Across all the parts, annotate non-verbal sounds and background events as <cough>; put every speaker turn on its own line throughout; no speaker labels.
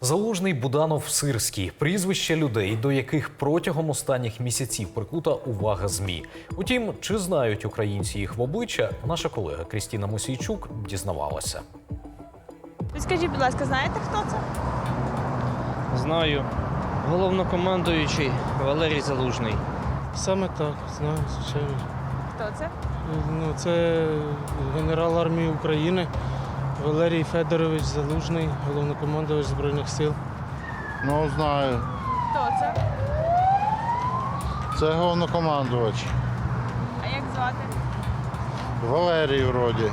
Залужний Буданов Сирський прізвище людей, до яких протягом останніх місяців прикута увага змі. Утім, чи знають українці їх в обличчя, наша колега Крістіна Мосійчук дізнавалася.
Підскажіть, будь ласка, знаєте, хто це?
Знаю. Головнокомандуючий Валерій Залужний.
Саме так, знаю, звичайно.
Хто це?
Ну, це генерал армії України Валерій Федорович Залужний, головнокомандувач Збройних сил.
Ну, знаю.
Хто це?
Це головнокомандувач.
А як звати?
Валерій вроді.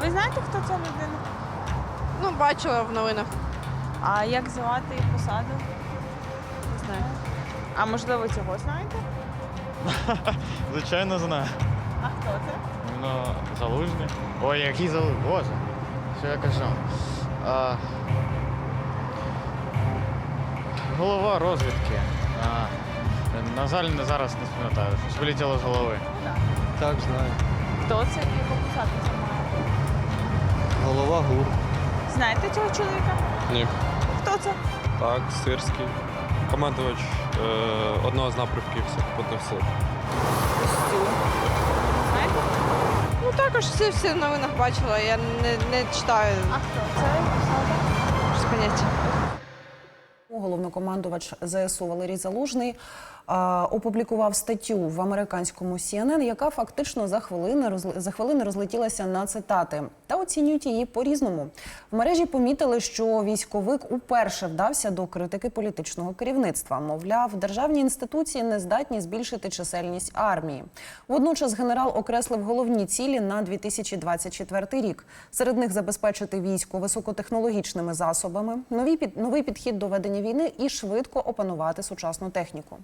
Ви знаєте, хто ця людина?
Ну, бачила в новинах.
А як звати і посаду?
Не знаю.
А можливо, цього знаєте? <laughs>
Звичайно, знаю.
А хто це?
Ну, залужний. Ой, який залужний. Боже, що я кажу. А, голова розвідки. А, на жаль, не зараз не пам'ятаю. Щось вилетіло з голови.
Так, знаю.
Хто це і яку посаду займає?
Голова ГУР.
Знаєте цього чоловіка?
Ні.
Хто це?
Так, Сирський. Командувач е, одного з напрямків сухопутних сил.
Також всі всі в новинах бачила, я не, не читаю
А хто це?
Без поняття.
Головнокомандувач ЗСУ Валерій Залужний опублікував статтю в американському CNN, яка фактично за хвилини розл- за хвилини розлетілася на цитати та оцінюють її по-різному. В мережі помітили, що військовик уперше вдався до критики політичного керівництва. Мовляв, державні інституції не здатні збільшити чисельність армії. Водночас генерал окреслив головні цілі на 2024 рік. Серед них забезпечити військо високотехнологічними засобами, новий під новий підхід до ведення війни і швидко опанувати сучасну техніку.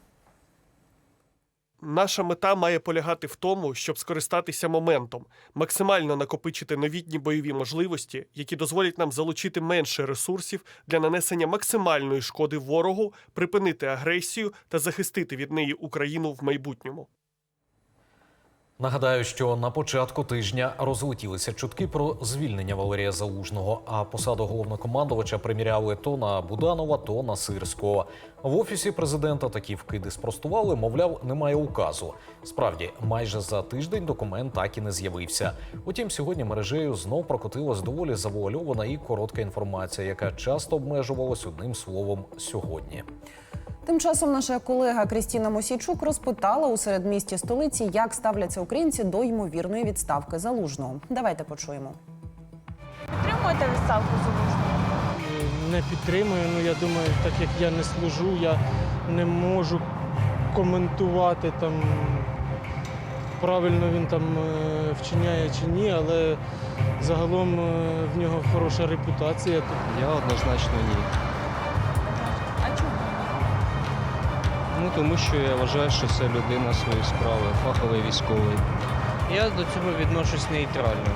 Наша мета має полягати в тому, щоб скористатися моментом, максимально накопичити новітні бойові можливості, які дозволять нам залучити менше ресурсів для нанесення максимальної шкоди ворогу, припинити агресію та захистити від неї Україну в майбутньому.
Нагадаю, що на початку тижня розлетілися чутки про звільнення Валерія Залужного, а посаду головнокомандувача приміряли то на Буданова, то на Сирського. В офісі президента такі вкиди спростували, мовляв, немає указу. Справді, майже за тиждень документ так і не з'явився. Утім, сьогодні мережею знов прокотилась доволі завуальована і коротка інформація, яка часто обмежувалась одним словом сьогодні.
Тим часом наша колега Крістіна Мосійчук розпитала у середмісті столиці, як ставляться українці до ймовірної відставки залужного. Давайте почуємо.
Підтримуєте відставку залужного?
Не підтримую, ну я думаю, так як я не служу, я не можу коментувати там, правильно він там е, вчиняє чи ні, але загалом е, в нього хороша репутація.
Я однозначно ні. Ну тому що я вважаю, що це людина своєї справи, фаховий військовий. Я до цього відношусь нейтрально.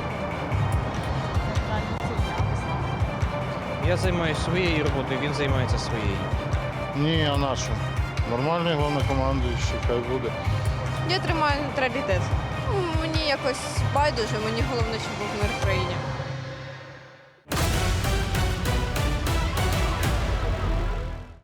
Я займаюся своєю роботою, він займається своєю.
Ні, а нашу. Нормальний головнокомандуючий, хай буде.
Я тримаю нейтралітет. Мені якось байдуже, мені головне, щоб був мир в країні.